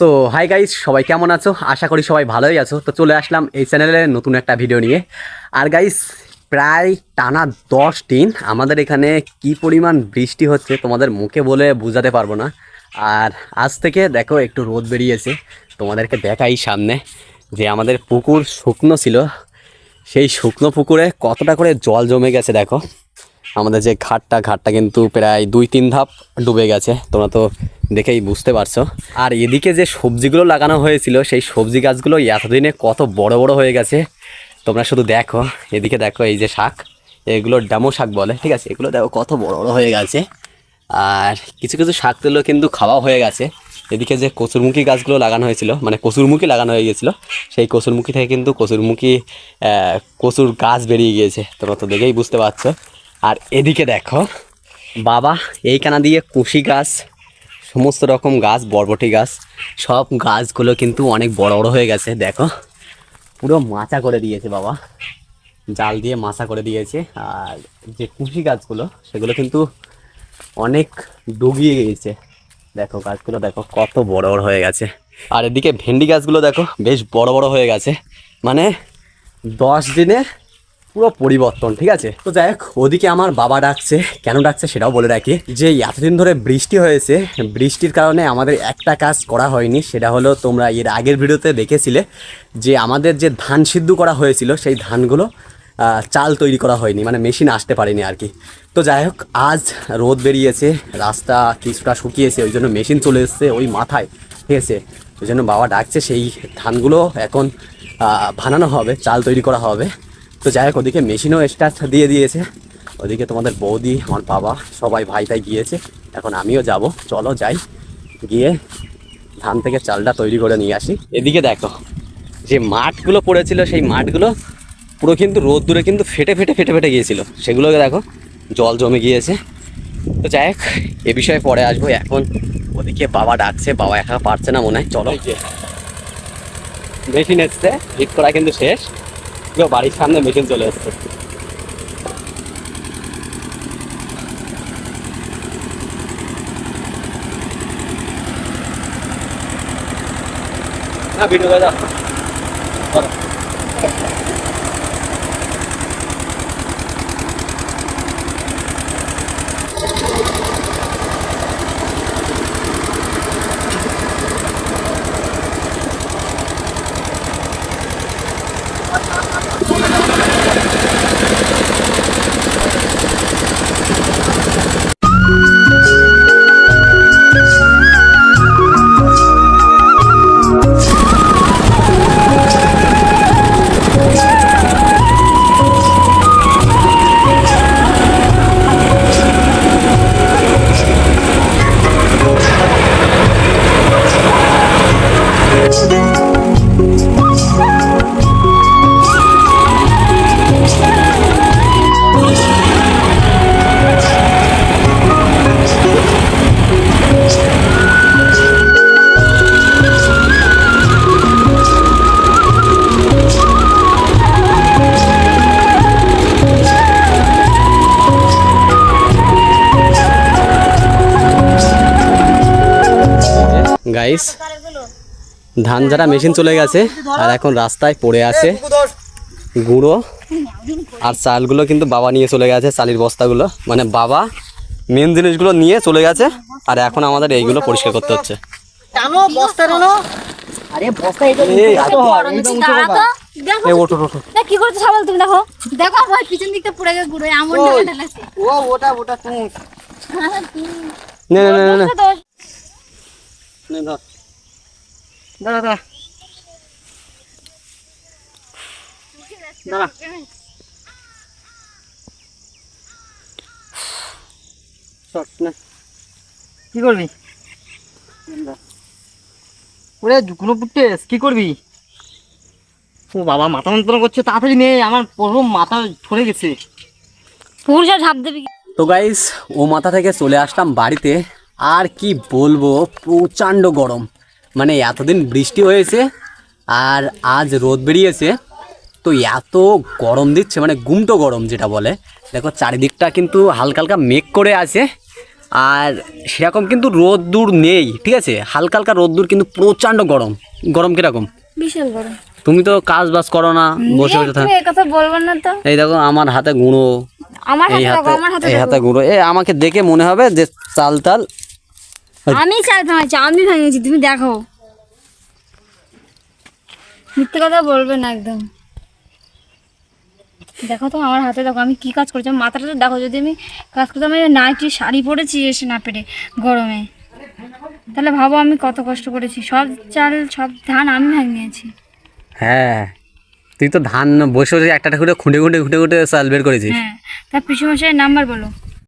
So hi guys সবাই কেমন আছো? আশা করি সবাই ভালোই আছো। তো চলে আসলাম এই চ্যানেলে নতুন একটা ভিডিও নিয়ে। আর গাইস প্রায় টানা দশ দিন আমাদের এখানে কি পরিমাণ বৃষ্টি হচ্ছে তোমাদের মুখে বলে বোঝাতে পারব না। আর আজ থেকে দেখো একটু রোদ বেরিয়েছে। তোমাদেরকে দেখাই সামনে যে আমাদের পুকুর শুকনো ছিল। সেই শুকনো পুকুরে কতটা করে জল জমে গেছে দেখো। আমাদের যে ঘাটটা ঘাটটা কিন্তু প্রায় দুই, তিন ধাপ ডুবে গেছে। তোমরা তো দেখেই বুঝতে পারছ। আর এদিকে যে সবজিগুলো লাগানো হয়েছিল, সেই সবজি গাছগুলো এতদিনে কত বড় বড় হয়ে গেছে। তোমরা শুধু দেখো, এদিকে দেখো এই যে শাক, এগুলো ডামো শাক বলে, ঠিক আছে? এগুলো দেখো কত বড় বড় হয়ে গেছে। আর কিছু কিছু শাক তুলো কিন্তু খাওয়া হয়ে গেছে। এদিকে যে কচুরমুখী গাছগুলো লাগানো হয়েছিল মানে কচুরমুখী লাগানো হয়ে গেছিল, সেই কচুরমুখী থেকে কিন্তু কচুরমুখী কচুর গাছ বেরিয়ে গিয়েছে। তোমরা তো দেখেই বুঝতে পারছ। আর এদিকে দেখো। বাবা, এই কানা দিয়ে কুশি গাছ, সমস্ত রকম গাছ, বরবটি গাছ, সব গাছগুলো কিন্তু অনেক বড় বড় হয়ে গেছে, দেখো। পুরো মাচা করে দিয়েছে বাবা। জাল দিয়ে মাচা করে দিয়েছে। আর যে কুশি গাছগুলো, সেগুলো কিন্তু অনেক ডুবিয়ে গিয়েছে। দেখো গাছগুলো, দেখো কত বড় বড় হয়ে গেছে। আর এদিকে ভেন্ডি গাছগুলো দেখো, বেশ বড় বড় হয়ে গেছে। মানে দশ দিনে পুরো পরিবর্তন, ঠিক আছে? তো যাই হোক, ওদিকে আমার বাবা ডাকছে, কেন ডাকছে সেটাও বলে রাখি, যে এতদিন ধরে বৃষ্টি হয়েছে, বৃষ্টির কারণে আমাদের একটা কাজ করা হয়নি, সেটা হলো তোমরা এর আগের ভিডিওতে দেখেছিলে যে আমাদের যে ধান সিদ্ধ করা হয়েছিল, সেই ধানগুলো চাল তৈরি করা হয়নি মানে মেশিন আসতে পারেনি আর কি। তো যাই হোক, আজ রোদ বেরিয়েছে, রাস্তা কিছুটা শুকিয়েছে, ওই জন্য মেশিন চলে এসছে ওই মাথায়, ঠিক আছে? ওই জন্য বাবা ডাকছে, সেই ধানগুলো এখন বানানো হবে, চাল তৈরি করা হবে। তো যাই হোক, ওদিকে মেশিনও স্টার্ট দিয়ে দিয়েছে। ওদিকে তোমাদের বৌদি, আমার বাবা, সবাই ভাই তাই গিয়েছে। এখন আমিও যাব। চলো যাই, গিয়ে ধান থেকে চালটা তৈরি করে নিয়ে আসি। এদিকে দেখো, যে মাঠগুলো পড়েছিল, সেই মাঠগুলো পুরো কিন্তু রোদ দূরে কিন্তু ফেটে ফেটে ফেটে ফেটে গিয়েছিল। সেগুলোকে দেখো, জল জমে গিয়েছে। তো যাই হোক, এ বিষয়ে পরে আসব। এখন ওদিকে বাবা ডাকছে, বাবা একা পারছে না মনে হয়। চলো। মেশিন এসছে, হিট করা কিন্তু শেষ। বাড়ির সামনে মেশিন চলে এসছে না ভিডিও করে গাইস ধান যারা মেশিন চলে গেছে আর এখন রাস্তায় পড়ে আছে গুঁড়ো আর চালগুলো কিন্তু বাবা নিয়ে চলে গেছে চালের বস্তাগুলো। মানে বাবা মেন জিনিসগুলো নিয়ে চলে গেছে আর এখন আমাদের এইগুলো পরিষ্কার করতে হচ্ছে। দেখো নে ধর। দাঁড়া দাঁড়া। দাঁড়া। শট না। কি করবি? ওরে কোনো পুটে কি করবি? ও বাবা মাথা যন্ত্রণা করছে তাড়াতাড়ি নে আমার পুরো মাথা ছড়ে গেছে। পুরো সব ঝাঁপ দেবে? তো গাইস ও মাথা থেকে চলে আসলাম বাড়িতে। আর কি বলব প্রচণ্ড গরম। মানে এতদিন বৃষ্টি হয়েছে আর আজ রোদ বেরিয়েছে। তো এত গরম দিচ্ছে মানে গুমটো গরম যেটা বলে। দেখো চারিদিকটা কিন্তু হালকা হালকা মেঘ করে আছে। আর সেরকম কিন্তু রোদ্দুর নেই ঠিক আছে? হালকা হালকা রোদ্দুর কিন্তু প্রচণ্ড গরম। গরম কীরকম? বিশাল গরম। তুমি তো কাজ বাজ করো না বসে বসে থাক। তুমি এ কথা বলব না তো। এই দেখো আমার হাতে গুঁড়ো। আমার এই হাতে আমার হাতে এই হাতে গুঁড়ো। এ আমাকে দেখে মনে হবে যে চাল তাল আমি চাল ভাঙাচ্ছি আমি ভাঙিয়েছি তুমি দেখো। মিথ্যে কথা বলবে না একদম। দেখো তো আমার হাতে দেখো আমি কি কাজ করছি মাথাটা দেখো যদি আমি কাজ করতে আমি নাইটি শাড়ি পরেছি এসে না পেরে গরমে। তাহলে ভাবো আমি কত কষ্ট করেছি সব চাল সব ধান আমি ভাঙিয়েছি। হ্যাঁ তুই তো ধান বসে বসে একটা করে খুঁটে খুঁটে খুঁটে খুঁটে চাল বের করেছিস। হ্যাঁ তার পিছু মশাই নাম্বার বলো।